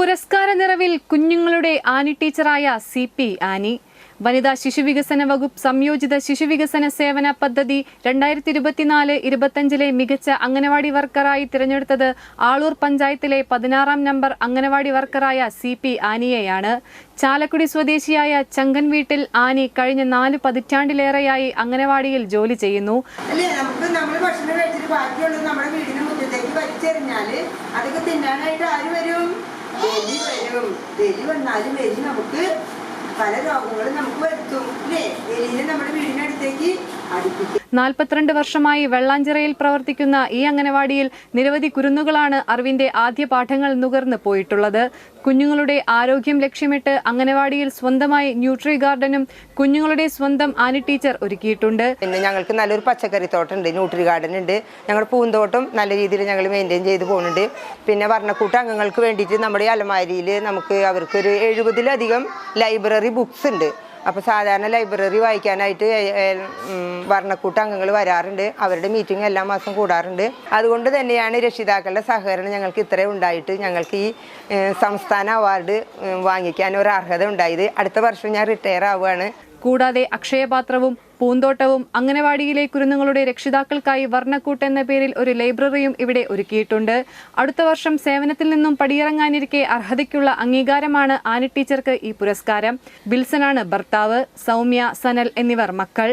പുരസ്കാര നിറവിൽ കുഞ്ഞുങ്ങളുടെ ആനി ടീച്ചറായ സി പി ആനി. വനിതാ ശിശുവികസന വകുപ്പ് സംയോജിത ശിശുവികസന സേവന പദ്ധതി രണ്ടായിരത്തി ഇരുപത്തിനാല് ഇരുപത്തഞ്ചിലെ മികച്ച അംഗനവാടി വർക്കറായി തിരഞ്ഞെടുത്തത് ആളൂർ പഞ്ചായത്തിലെ പതിനാറാം നമ്പർ അംഗനവാടി വർക്കറായ സി പി ആനിയെയാണ്. ചാലക്കുടി സ്വദേശിയായ ചങ്കൻ വീട്ടിൽ ആനി കഴിഞ്ഞ നാല് പതിറ്റാണ്ടിലേറെയായി അംഗനവാടിയിൽ ജോലി ചെയ്യുന്നു. ബാക്കിയുള്ളത് നമ്മുടെ വീടിന് മുറ്റത്തേക്ക് വലിച്ചെറിഞ്ഞാൽ അതൊക്കെ തിന്നാനായിട്ട് ആര് വരും? എലി വരും. എലി വന്നാലും എലി നമുക്ക് പല രോഗങ്ങളും നമുക്ക് വരുത്തും. അല്ലേ? എലിനെ നമ്മുടെ വീടിനടുത്തേക്ക് അടുപ്പിക്കും. നാൽപ്പത്തിരണ്ട് വർഷമായി വെള്ളാഞ്ചിറയിൽ പ്രവർത്തിക്കുന്ന ഈ അംഗനവാടിയിൽ നിരവധി കുരുന്നുകളാണ് അറിവിന്റെ ആദ്യ പാഠങ്ങൾ നുകർന്നു പോയിട്ടുള്ളത്. കുഞ്ഞുങ്ങളുടെ ആരോഗ്യം ലക്ഷ്യമിട്ട് അംഗനവാടിയിൽ സ്വന്തമായി ന്യൂട്രി ഗാർഡനും കുഞ്ഞുങ്ങളുടെ സ്വന്തം ആനി ടീച്ചർ ഒരുക്കിയിട്ടുണ്ട്. പിന്നെ ഞങ്ങൾക്ക് നല്ലൊരു പച്ചക്കറി തോട്ടം ഉണ്ട് ന്യൂട്രി ഗാർഡൻ ഉണ്ട്. ഞങ്ങളുടെ പൂന്തോട്ടം നല്ല രീതിയിൽ ഞങ്ങൾ മെയിന്റെയിൻ ചെയ്ത് പോകുന്നുണ്ട്. പിന്നെ വർണക്കൂട്ട അംഗങ്ങൾക്ക് വേണ്ടിയിട്ട് നമ്മുടെ അലമാരിയിൽ നമുക്ക് അവർക്കൊരു എഴുപതിലധികം ലൈബ്രറി ബുക്സ് ഉണ്ട്. അപ്പോൾ സാധാരണ ലൈബ്രറി വായിക്കാനായിട്ട് വർണക്കൂട്ട അംഗങ്ങൾ വരാറുണ്ട്. അവരുടെ മീറ്റിംഗ് എല്ലാ മാസം കൂടാറുണ്ട്. അതുകൊണ്ട് തന്നെയാണ് രക്ഷിതാക്കളുടെ സഹകരണം ഞങ്ങൾക്ക് ഇത്രയും ഉണ്ടായിട്ട് ഞങ്ങൾക്ക് ഈ സംസ്ഥാന അവാർഡ് വാങ്ങിക്കാൻ ഒരു അർഹത ഉണ്ടായത്. അടുത്ത വർഷം ഞാൻ റിട്ടയർ ആവുകയാണ്. കൂടാതെ അക്ഷയപാത്രവും പൂന്തോട്ടവും അംഗനവാടിയിലെ കുരുന്നുകളുടെ രക്ഷിതാക്കൾക്കായി വർണക്കൂട്ട് എന്ന പേരിൽ ഒരു ലൈബ്രറിയും ഇവിടെ ഒരുക്കിയിട്ടുണ്ട്. അടുത്ത വർഷം സേവനത്തിൽ നിന്നും പടിയിറങ്ങാനിരിക്കെ അർഹതയ്ക്കുള്ള അംഗീകാരമാണ് ആനി ടീച്ചർക്ക് ഈ പുരസ്കാരം. ബിൽസനാണ് ഭർത്താവ് സൗമ്യ സനൽ എന്നിവർ മക്കൾ.